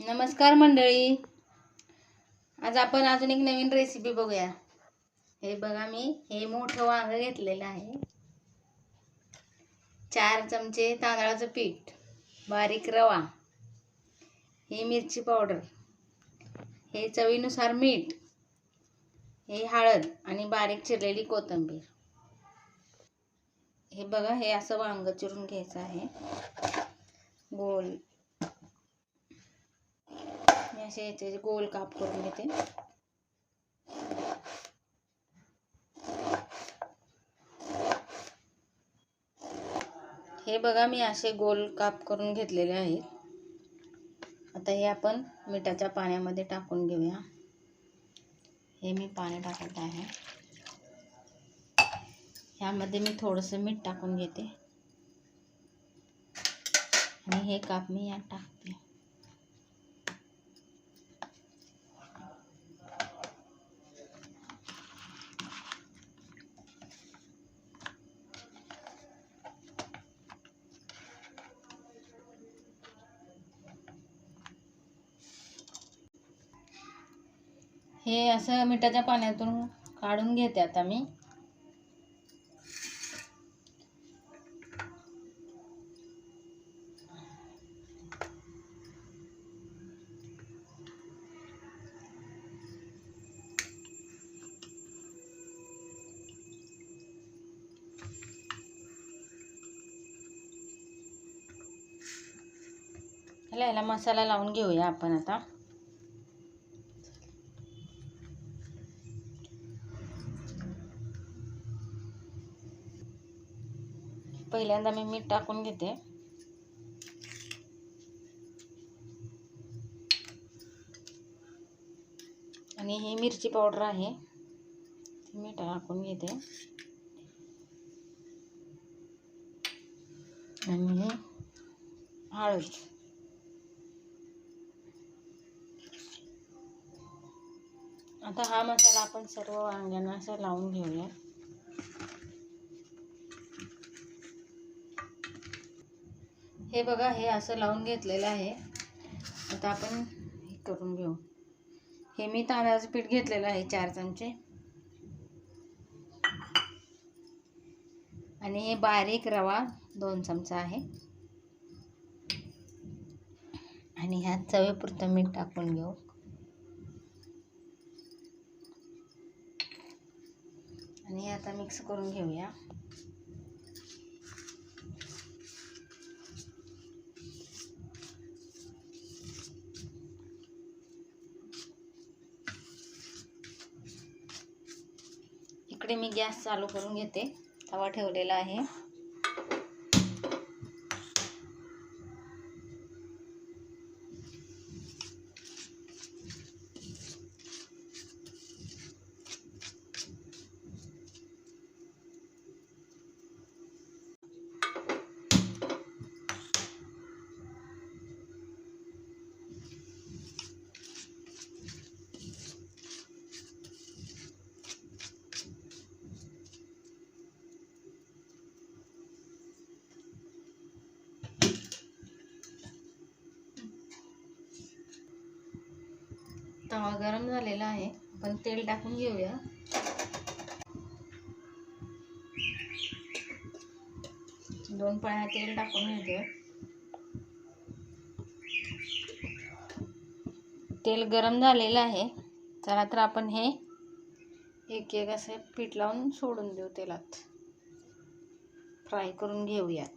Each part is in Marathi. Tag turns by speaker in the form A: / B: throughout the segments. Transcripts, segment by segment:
A: नमस्कार मंडळी. आज आपण अजून एक नवीन रेसिपी बघूया. हे बघा मी हे मोठं वांग घेतलेलं आहे. चार चमचे तांदळाचं पीठ बारीक रवा ही मिरची पावडर हे चवीनुसार मीठ हे हळद आणि बारीक चिरलेली कोथिंबीर. हे बघा हे असं वांग चिरून घ्यायचं आहे. गोल असे याचे गोल काप करून घेते हे। बघा, मी असे गोल काप करून घेतलेले आहेत. आता हे आपण मिठाच्या पाण्यामध्ये टाकून घेऊया. हे मी पाणी टाकत आहे. ह्यामध्ये मी थोडंसं मीठ टाकून घेते. आणि हे काप मी यात टाकते हे असं मिठाच्या पाण्यातून काढून घेते आता मी. ह्याला ह्याला मसाला लावून घेऊया आपण आता. पहिल्यांदा मी मीठ टाकून घेते. आणि ही मिरची पावडर आहे ती मी टाकून घेते. आणि हे हळद. आता हा मसाला आपण सर्व वांग्यांना असं लावून घेऊया. हे बघा हे असं लावून घेतलेलं आहे. आता आपण हे करून घेऊ. हे मी तांदळाचं पीठ घेतलेलं आहे चार चमचे. आणि हे बारीक रवा दोन चमचा आहे. आणि ह्यात चवेपुरतं मीठ टाकून घेऊ. आणि हे आता मिक्स करून घेऊया. इकडे मी गॅस चालू करून घेते. तवा ठेवलेला आहे. तवा गरम झालेला आहे आपण तेल टाकून घेऊया. दोन पळ्या तेल टाकून घेते तेल गरम झालेलं आहे चला तर आपण हे एक एक असे पीठ लावून सोडून देऊ तेलात. फ्राय करून घेऊयात.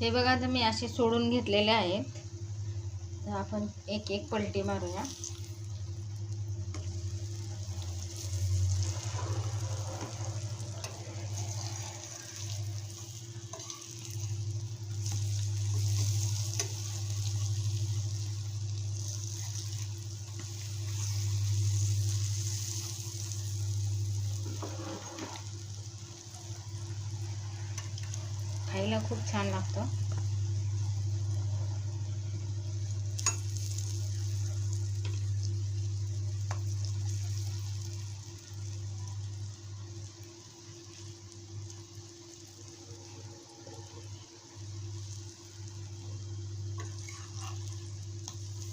A: हे बघा आता मी असे सोडून घेतलेले आहेत. तर आपण एक एक पलटी मारूया. खायला खूप छान लागतं.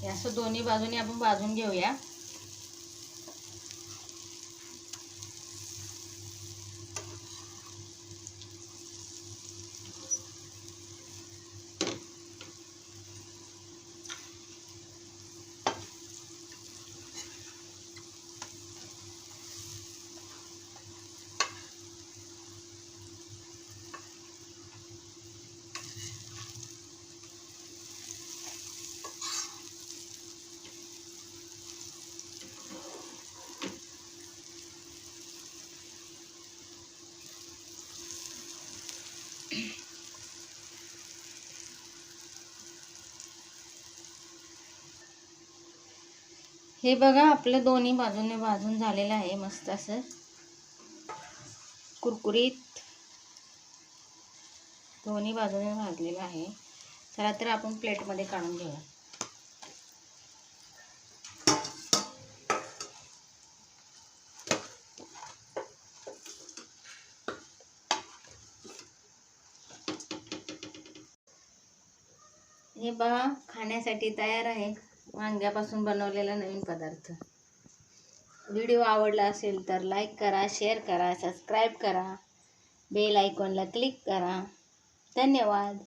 A: असं दोन्ही बाजूने आपण भाजून घेऊया. हे बघा आपलं दोन्ही बाजूने भाजून झालेलं आहे मस्त असं. कुरकुरीत. दोन्ही बाजूने भाजलेलं आहे. चला तर आपण प्लेटमध्ये काढून घेऊया. हे बघा खाण्यासाठी तयार आहे. वांग्यापासून बनवलेला नवीन पदार्थ. व्हिडिओ आवडला असेल तर लाईक करा शेअर करा सबस्क्राईब करा. बेल आयकॉनला क्लिक करा. धन्यवाद.